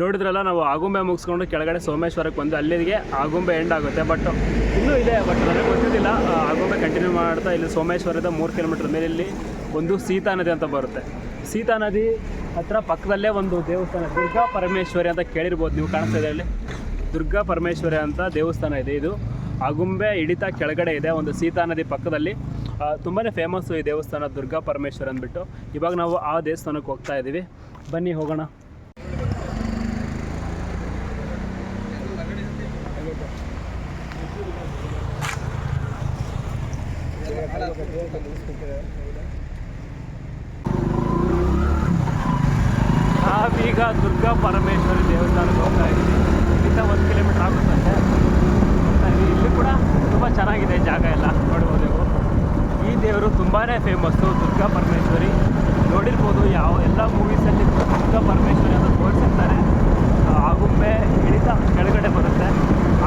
ನೋಡಿದ್ರಲ್ಲ, ನಾವು ಆಗುಂಬೆ ಮುಗಿಸ್ಕೊಂಡು ಕೆಳಗಡೆ ಸೋಮೇಶ್ವರಕ್ಕೆ ಬಂದು ಅಲ್ಲಿಗೆ ಆಗುಂಬೆ ಎಂಡ್ ಆಗುತ್ತೆ. ಬಟ್ ಇನ್ನೂ ಇದೆ ಬಟ್ ನನಗೆ ಗೊತ್ತಿದ್ದಿಲ್ಲ. ಆಗುಂಬೆ ಕಂಟಿನ್ಯೂ ಮಾಡ್ತಾ ಇಲ್ಲಿ ಸೋಮೇಶ್ವರದ ಮೂರು ಕಿಲೋಮೀಟರ್ ಮೇಲೆ ಇಲ್ಲಿ ಒಂದು ಸೀತಾ ನದಿ ಅಂತ ಬರುತ್ತೆ. ಸೀತಾ ನದಿ ಹತ್ರ ಪಕ್ಕದಲ್ಲೇ ಒಂದು ದೇವಸ್ಥಾನ, ದುರ್ಗಾ ಪರಮೇಶ್ವರಿ ಅಂತ ಕೇಳಿರ್ಬೋದು ನೀವು ಕಾಣಿಸ್ತಾ ಇದೆ ಅಲ್ಲಿ. ದುರ್ಗಾ ಪರಮೇಶ್ವರಿ ಅಂತ ದೇವಸ್ಥಾನ ಇದೆ ಇದು. ಆಗುಂಬೆ ಹಿಡಿತ ಕೆಳಗಡೆ ಇದೆ ಒಂದು ಸೀತಾ ನದಿ ಪಕ್ಕದಲ್ಲಿ. ತುಂಬಾ ಫೇಮಸ್ಸು ಈ ದೇವಸ್ಥಾನ ದುರ್ಗಾ ಪರಮೇಶ್ವರ ಅಂದ್ಬಿಟ್ಟು. ಇವಾಗ ನಾವು ಆ ದೇವಸ್ಥಾನಕ್ಕೆ ಹೋಗ್ತಾ ಇದ್ದೀವಿ ಬನ್ನಿ ಹೋಗೋಣ. ನಾವೀಗ ದುರ್ಗಾ ಪರಮೇಶ್ವರಿ ದೇವಸ್ಥಾನಕ್ಕೆ ಹೋಗ್ತಾ ಇದ್ದೀವಿ. ಇಲ್ಲಿಂದ ಒಂದು ಕಿಲೋಮೀಟರ್ ಆಗುತ್ತೆ. ಇಲ್ಲಿ ಕೂಡ ತುಂಬ ಚೆನ್ನಾಗಿದೆ ಜಾಗ ಎಲ್ಲ ನೋಡ್ಬೋದು ಈ ದೇವರು ತುಂಬಾ ಫೇಮಸ್ಸು ದುರ್ಗಾ ಪರಮೇಶ್ವರಿ. ನೋಡಿರ್ಬೋದು ಯಾವ ಎಲ್ಲ ಮೂವೀಸಲ್ಲಿ ದುರ್ಗಾ ಪರಮೇಶ್ವರಿ ಅಂತ ತೋರಿಸಿರ್ತಾರೆ. ಆಗುಂಬೆ ಹಿಡಿತ ಕೆಳಗಡೆ ಬರುತ್ತೆ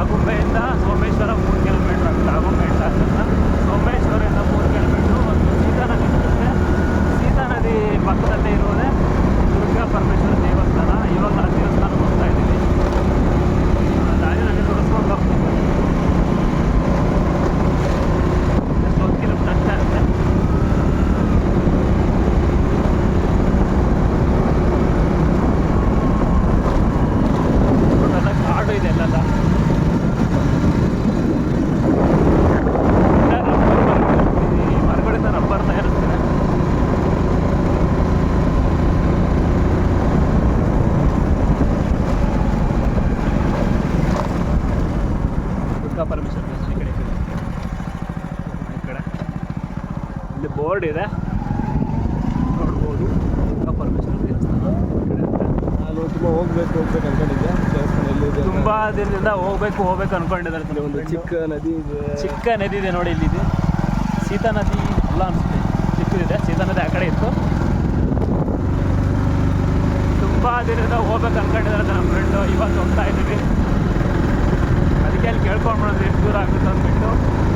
ಆಗುಂಬೆಯಿಂದ ಸೋಮೇಶ್ವರ ಮೂರು ಕಿಲೋಮೀಟ್ರ್ ಆಗುತ್ತೆ ಆಗುಂಬೆ ಹಿಡಿತ ಅಂತ ಸೋಮೇಶ್ವರದಿಂದ ಮೂರು ಕಿಲೋಮೀಟ್ರು ಒಂದು ಸೀತಾ ನದಿ ಬರುತ್ತೆ ಸೀತಾ ನದಿ ಪಕ್ಕದಲ್ಲೇ ಇರೋದೇ ದುರ್ಗಾ ಪರಮೇಶ್ವರ ದೇವಸ್ಥಾನ ಇವಾಗ ಆ ದೇವಸ್ಥಾನಕ್ಕೆ ಹೋಗ್ತಾ ಇದ್ದೀವಿ ಆ ದಾರಿ ನನಗೆ ತೋರಿಸ್ಕೊಂಡು ಹೋಗ್ತೀನಿ ಎಷ್ಟು ಒಂದು ಕಿಲೋಮೀಟರ್ ಅಷ್ಟೇ ಆಗುತ್ತೆ ದೊಡ್ಡದ ಕಾಡು ಇದೆ ಅಲ್ಲೆಲ್ಲ ಈ ಮರಗಳಿಂದ ರಬ್ಬರ್ ತಯಾರಿಸ್ತಾರೆ ದುರ್ಗಾ ಪರಮೇಶ್ವರ ಈ ಕಡೆ ಈ ಕಡೆ. ಇಲ್ಲಿ ಬೋರ್ಡ್ ಇದೆ. ನೋಡ್ಬೋದು. ದುರ್ಗಾ ಪರಮೇಶ್ವರ ದೇವಸ್ಥಾನ. ನಾನು ತುಂಬ ಹೋಗ್ಬೇಕು ಹೋಗ್ಬೇಕು ಅನ್ಕೊಂಡಿದ್ದೆ. ದೇವಸ್ಥಾನ. ತುಂಬಾ ದಿನದಿಂದ ಹೋಗ್ಬೇಕು ಹೋಗ್ಬೇಕು ಅನ್ಕೊಂಡಿದ್ದಾರೆ ಒಂದು ಚಿಕ್ಕ ನದಿ ಇದೆ. ಚಿಕ್ಕ ನದಿ ಇದೆ ನೋಡಿ ಇಲ್ಲಿದೆ ಸೀತಾ ನದಿ ಅಲ್ಲ ಅನಿಸುತ್ತೆ. ಚಿಕ್ಕದಿದೆ. ಸೀತಾ ನದಿ ಆ ಕಡೆ ಇತ್ತು. ತುಂಬ ದಿನದಿಂದ ಹೋಗ್ಬೇಕು ಅನ್ಕೊಂಡಿದ್ದಾರೆ ನಮ್ಮ ಫ್ರೆಂಡು ಇವತ್ತು ಹೋಗ್ತಾ ಇದ್ದೀವಿ. ಅಲ್ಲಿ ಕೇಳ್ಕೊಂಡು ಮಾಡೋದು ಎಷ್ಟು ದೂರ ಆಗುತ್ತೆ ಅಂದ್ಬಿಟ್ಟು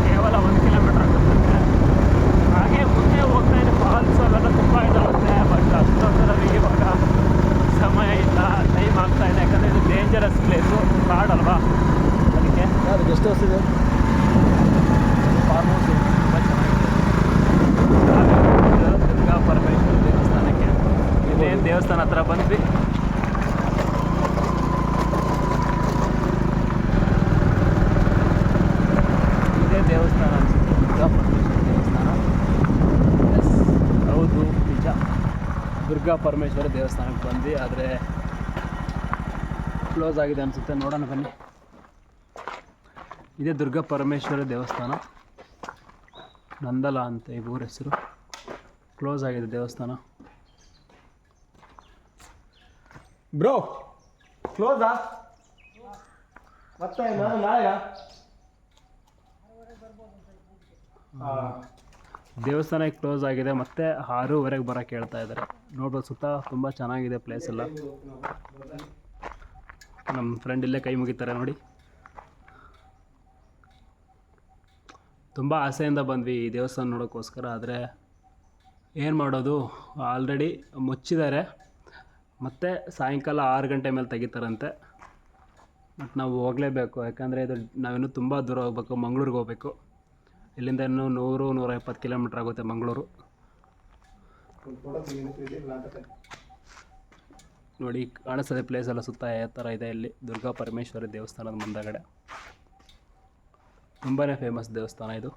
ಕೇವಲ ಒಂದು ಕಿಲೋಮೀಟ್ರ್ ಆಗುತ್ತೆ. ಹಾಗೆ ಮುಂದೆ ಹೋಗ್ತಾ ಇದೆ ಫಾಲ್ಸ್ ಅವೆಲ್ಲ ತುಂಬ ಇದಾಗುತ್ತೆ ಬಟ್ ಅಷ್ಟೊಂದರಲ್ಲಿ ಇವಾಗ ಸಮಯ ಇಲ್ಲ ಟೈಮ್ ಆಗ್ತಾ ಇದೆ. ಯಾಕಂದರೆ ಇದು ಡೇಂಜರಸ್ ಪ್ಲೇಸು ಕಾಡಲ್ವಾ ಅದಕ್ಕೆ ಯಾರು ಗೆಸ್ಟ್ ಹೌಸ್ ಇದೆ? ಫಾರ್ಮ್ ಹೌಸ್ ತುಂಬ ಚೆನ್ನಾಗಿದೆ. ದುರ್ಗಾ ಪರಮೇಶ್ವರ ದೇವಸ್ಥಾನಕ್ಕೆ. ಇಲ್ಲೇನು ದೇವಸ್ಥಾನ ಹತ್ರ ಬಂದ್ವಿ ಇದೇ ದೇವಸ್ಥಾನ ಅನಿಸುತ್ತೆ ದುರ್ಗಾ ದೇವಸ್ಥಾನ ಎಸ್ ಹೌದು ನಿಜ ದುರ್ಗಾ ಪರಮೇಶ್ವರ ದೇವಸ್ಥಾನಕ್ಕೆ ಬಂದು ಆದರೆ ಕ್ಲೋಸ್ ಆಗಿದೆ ಅನಿಸುತ್ತೆ. ನೋಡೋಣ ಬನ್ನಿ. ಇದೇ ದುರ್ಗಾ ಪರಮೇಶ್ವರ ದೇವಸ್ಥಾನ. ನಂದಲ ಅಂತ ಈ ಊರ ಹೆಸರು. ಕ್ಲೋಸ್ ಆಗಿದೆ ದೇವಸ್ಥಾನ. ಬ್ರೋ ಕ್ಲೋಸಾ ಮತ್ತೆ ನಾನು ನಾಳೆಗ ದೇವಸ್ಥಾನ ಕ್ಲೋಸ್ ಆಗಿದೆ, ಮತ್ತೆ ಆರೂವರೆಗೆ ಬರಕ್ಕೆ ಹೇಳ್ತಾ ಇದ್ದಾರೆ. ನೋಡ್ಬೋದು, ಸುತ್ತ ತುಂಬ ಚೆನ್ನಾಗಿದೆ ಪ್ಲೇಸ್ ಎಲ್ಲ. ನಮ್ಮ ಫ್ರೆಂಡ್ ಇಲ್ಲೇ ಕೈ ಮುಗಿತಾರೆ ನೋಡಿ. ತುಂಬ ಆಸೆಯಿಂದ ಬಂದ್ವಿ ಈ ದೇವಸ್ಥಾನ ನೋಡೋಕ್ಕೋಸ್ಕರ, ಆದರೆ ಏನು ಮಾಡೋದು? ಆಲ್ರೆಡಿ ಮುಚ್ಚಿದ್ದಾರೆ. ಮತ್ತು ಸಾಯಂಕಾಲ ಆರು ಗಂಟೆ ಮೇಲೆ ತೆಗಿತಾರಂತೆ. ಬಟ್ ನಾವು ಹೋಗಲೇಬೇಕು, ಯಾಕಂದರೆ ಇದು ನಾವಿನ್ನೂ ತುಂಬ ದೂರ ಹೋಗ್ಬೇಕು, ಮಂಗ್ಳೂರಿಗೆ ಹೋಗ್ಬೇಕು. ಇಲ್ಲಿಂದ ಇನ್ನೂ ನೂರು ನೂರ ಇಪ್ಪತ್ತು ಕಿಲೋಮೀಟ್ರ್ ಆಗುತ್ತೆ ಮಂಗಳೂರು. ನೋಡಿ, ಕಾಣಿಸ್ತದೆ ಪ್ಲೇಸ್ ಎಲ್ಲ ಸುತ್ತ ಯಾವ ಥರ ಇದೆ ಇಲ್ಲಿ. ದುರ್ಗಾ ಪರಮೇಶ್ವರಿ ದೇವಸ್ಥಾನದ ಮುಂದಗಡೆ. ತುಂಬಾ ಫೇಮಸ್ ದೇವಸ್ಥಾನ ಇದು.